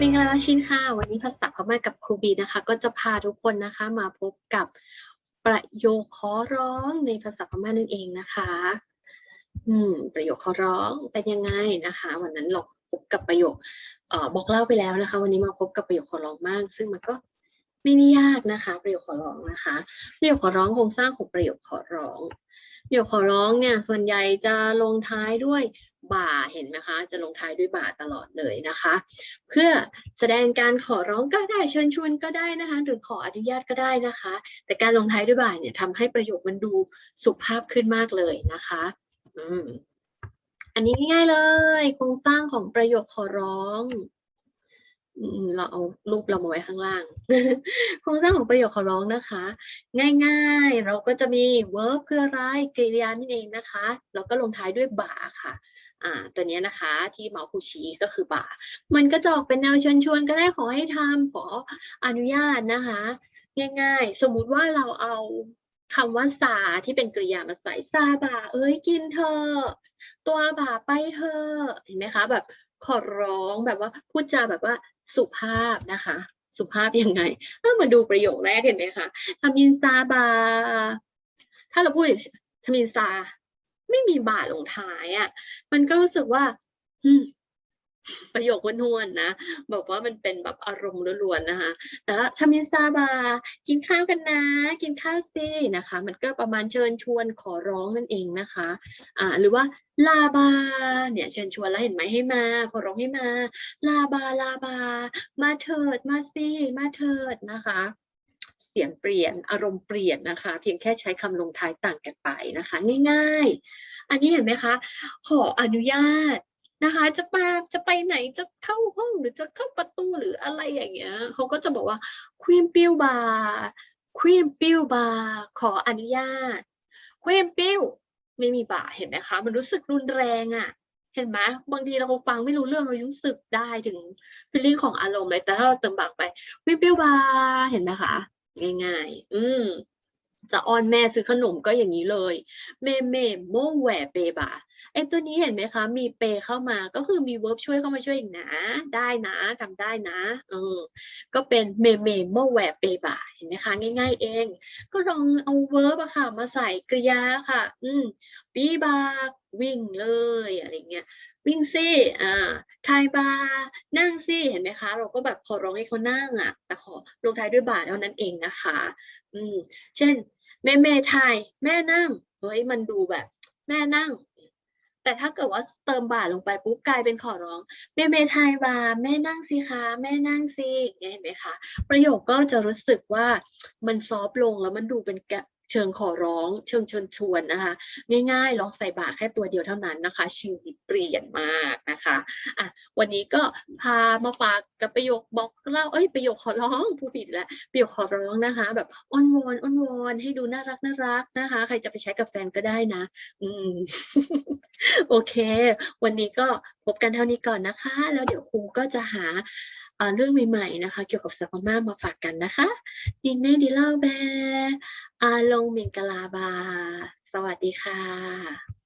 มิงลาชินค่ะ วันนี้ภาษาพม่ากับครูบีนะคะ ก็จะพาทุกคนนะคะมาพบกับประโยคขอร้องในภาษาพม่านั่นเองนะคะ อืม ประโยคขอร้องเป็นยังไงนะคะ วันนั้นเราพบกับประโยคเอ่อบอกเล่าไปแล้วนะคะ วันนี้มาพบกับประโยคขอร้องบ้างซึ่งมันก็ ไม่ได้ยากนะคะ ประโยคขอร้องนะคะ ประโยคขอร้องโครงสร้างของประโยคขอร้องประโยคขอร้องเนี่ยส่วนใหญ่จะลงท้ายด้วยบ่าเห็นไหมคะ จะลงท้ายด้วยบ่าตลอดเลยนะคะ เพื่อแสดงการขอร้องก็ได้เชิญชวนก็ได้นะคะหรือขออนุญาตก็ได้นะคะ แต่การลงท้ายด้วยบ่าเนี่ยทำให้ประโยคมันดูสุภาพขึ้นมากเลยนะคะอืมอันนี้ง่ายเลย โครงสร้างของประโยคขอร้อง เราเอารูปเรามาไว้ข้างล่าง โครงสร้างของประโยคขอร้องนะคะ ง่ายๆ เราก็จะมี verb คืออะไรกริยานั่นเองนะคะ แล้วก็ลงท้ายด้วยบ่าค่ะ อ่า ตัวนี้นะคะที่เมาคูชีก็คือบ่า มันก็จะออกเป็นแนวเชิญชวนก็ได้ขอให้ทำขออนุญาตนะคะ ง่ายๆ สมมุติว่าเราเอาคำว่าซาที่เป็นกริยามาใส่ซาบ่า เอ้ยกินเธอะ ตัวบ่าไปเธอะเห็นไหมคะแบบขอร้องแบบว่าพูดจาแบบว่าสุภาพนะคะ สุภาพยังไงเอามาดูประโยคแรกเห็นไหมคะทำยินซาบา ถ้าเราพูดทำยินซา ไม่มีบาลงท้ายอะมันก็รู้สึกว่าอืม ประโยควนๆนะ บอกว่ามันเป็นแบบอารมณ์ล้วนๆนะคะแต่ว่าชามินซาบา กินข้าวกันนะ กินข้าวสินะคะ มันก็ประมาณเชิญชวนขอร้องนั่นเองนะคะอ่าหรือว่าลาบาเนี่ยเชิญชวนแล้วเห็นไหมให้มา ขอร้องให้มา ลาบาลาบา มาเถิดมาสิมาเถิดนะคะเสียงเปลี่ยนอารมณ์เปลี่ยนนะคะ เพียงแค่ใช้คำลงท้ายต่างกันไปนะคะ ง่าย ๆ อันนี้เห็นไหมคะ ขออนุญาต นะคะจะไปจะไปไหนจะเข้าห้องหรือจะเข้าประตูหรืออะไรอย่างเงี้ยเขาก็จะบอกว่าควีนปิ้วบาควีนปิ้วบาขออนุญาตควีนปิ้วไม่มีบาเห็นไหมคะ มันรู้สึกรุนแรงอะ่ะ เห็นไหมบางทีเราฟังไม่รู้เรื่องเรารู้สึกได้ถึงฟีลลิ่งของอารมณ์เลยแต่ถ้าเราเติมบากไปควีนปิ้วบาเห็นไหมคะง่ายๆ อืมจะอ้อนแม่ซื้อขนมก็อย่างนี้เลยเมเมโมแหวเปบา ไอ้ตัวนี้เห็นไหมคะ มีเปเข้ามาก็คือมี verb ช่วยเข้ามาช่วยอีกนะ ได้นะทำได้นะเออก็เป็นเมเมโมแหวเปบ่าเห็นไหมคะง่าย ๆ เอง ก็ลองเอา verb อะค่ะ มาใส่กริยาค่ะ อืมปีบาวิ่งเลยอะไรเงี้ยวิ่งสิอ่าทายบานั่งสิเห็นไหมคะ เราก็แบบขอร้องให้เขานั่งอะ แต่ขอลงท้ายด้วยบาเท่านั้นเองนะคะ อืมเช่นแม่แม่ทายแม่นั่งเฮ้ยมันดูแบบ แม่นั่ง แต่ถ้าเกิดว่าเติมบาลงไปปุ๊บกลายเป็นขอร้องเมเมทายบาแม่นั่งสิคะแม่นั่งสิอย่างเงี้ยเห็นไหมคะประโยคก็จะรู้สึกว่ามันซอฟต์ลงแล้วมันดูเป็นแกะ เชิงขอร้อง เชิงเชิญชวนนะคะง่ายๆลองใส่บาแค่ตัวเดียวเท่านั้นนะคะ ชีวิตเปลี่ยนมากนะคะอะวันนี้ก็พามาฝากกับประโยคบอกเล่าเอ้ยประโยคขอร้องผู้ผิดแล้วประโยคขอร้องนะคะ แบบอ้อนวอนอ้อนวอนให้ดูน่ารักน่ารักนะคะ ใครจะไปใช้กับแฟนก็ได้นะ อืมโอเค วันนี้ก็พบกันเท่านี้ก่อนนะคะ แล้วเดี๋ยวครูก็จะหา เอ่อเรื่องใหม่ ๆนะคะ เกี่ยวกับสัพม่ามาฝากกันนะคะดินเน่ดิเล่าแบอาลงเมงกลาบา สวัสดีค่ะ